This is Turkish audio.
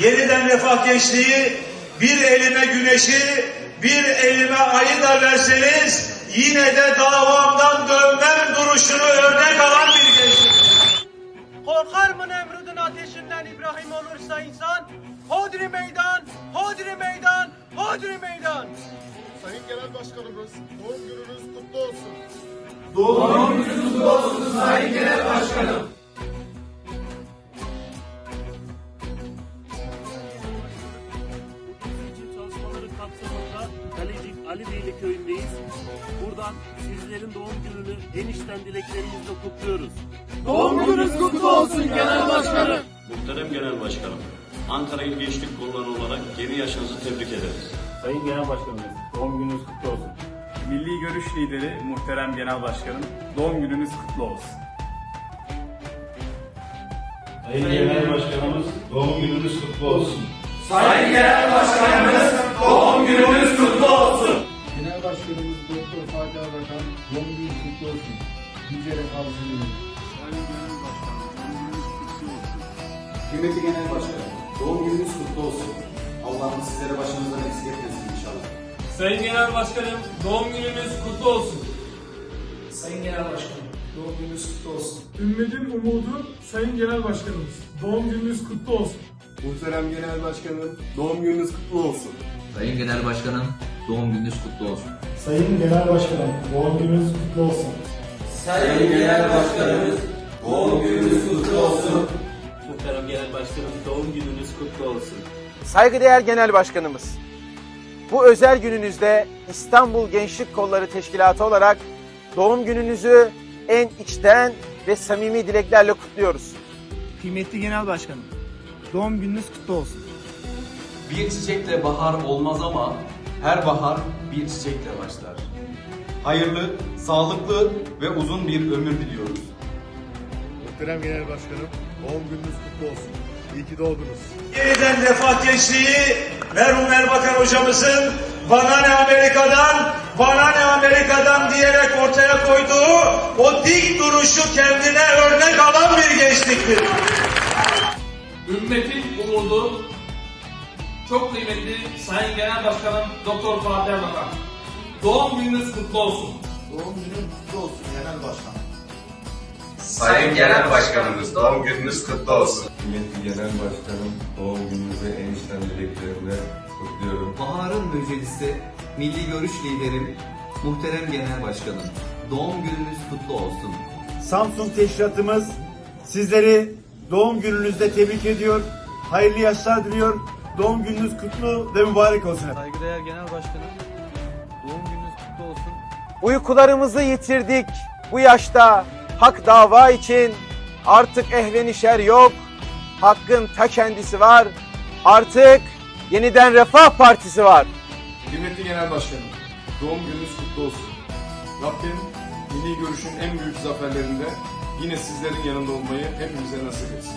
yeniden refah gençliği bir elime güneşi bir elime ayı da verseniz yine de davamdan dönmem duruşunu örnek alan bir gençlik. Korkar mı Nemrud'un ateşinden İbrahim olursa insan? Hodri meydan, hodri meydan, hodri meydan. Sayın Genel Başkanımız doğum gününüz kutlu olsun. seçim Kalecik Alibeyli köyündeyiz. Buradan sizlerin doğum gününü en içten dileklerimizle kutluyoruz. Doğum gününüz kutlu olsun Genel Başkanım. Muhterem Genel Başkanım, Ankara İl Gençlik Kolları olarak yeni yaşınızı tebrik ederiz. Sayın Genel Başkanımız, doğum gününüz kutlu olsun. Milli Görüş Lideri Muhterem Genel Başkanım, doğum gününüz kutlu olsun. Sayın Genel Başkanımız doğum gününüz kutlu olsun. Genel Başkanımız Genel Başkanımız Doktor Fatih Arbakan doğum günü kutlu olsun. Nice refahınızı Kıymetli Genel Başkanım, doğum gününüz kutlu olsun. Allah'ım sizlere başınızdan eksik etmesin inşallah. Sayın Genel Başkanım doğum gününüz kutlu olsun. Sayın Genel Başkanım, doğum gününüz kutlu olsun. Ümmetin umudu Sayın Genel Başkanımız. Doğum gününüz kutlu olsun. Muhterem Genel Başkanım doğum gününüz kutlu olsun. Sayın Genel Başkanım, doğum gününüz kutlu olsun. Sayın Genel Başkanım, doğum gününüz kutlu olsun. Sayın Genel Başkanımız, doğum gününüz kutlu olsun. Muhterem Genel Başkanım doğum gününüz kutlu olsun. Saygıdeğer Genel Başkanımız, bu özel gününüzde İstanbul Gençlik Kolları Teşkilatı olarak doğum gününüzü en içten ve samimi dileklerle kutluyoruz. Kıymetli Genel Başkanım, doğum gününüz kutlu olsun. Bir çiçekle bahar olmaz ama her bahar bir çiçekle başlar. Hayırlı, sağlıklı ve uzun bir ömür diliyoruz. Muhterem Genel Başkanım doğum gününüz kutlu olsun. İyi ki doğdunuz. Yeniden refah gençliği merhum Erbakan hocamızın bana ne Amerika'dan bana ne Amerika'dan diyerek ortaya koyduğu o dik duruşu kendine örnek alan bir gençliktir. Ümmetin umudu çok kıymetli Sayın Genel Başkanım Doktor Fatih Erbakan. Doğum gününüz kutlu olsun. Doğum günün kutlu olsun Genel Başkan. Sayın Genel Başkanımız doğum gününüz kutlu olsun. Kıymetli Genel Başkanım doğum gününüzü en içten dileklerimle kutluyorum. Bahar'ın müjdecisi, Milli Görüş Liderim, Muhterem Genel Başkanım, doğum gününüz kutlu olsun. Samsun Teşkilatımız sizleri doğum gününüzde tebrik ediyor. Hayırlı yaşlar diliyor. Doğum gününüz kutlu ve mübarek olsun. Saygıdeğer Genel Başkanım, doğum gününüz kutlu olsun. Uykularımızı yitirdik bu yaşta. Hak dava için artık ehvenişer yok. Hakkın ta kendisi var. Artık yeniden Refah Partisi var. Kıymetli Genel Başkanım doğum gününüz kutlu olsun. Rabbim milli görüşün en büyük zaferlerinde yine sizlerin yanında olmayı hepimize nasip etsin.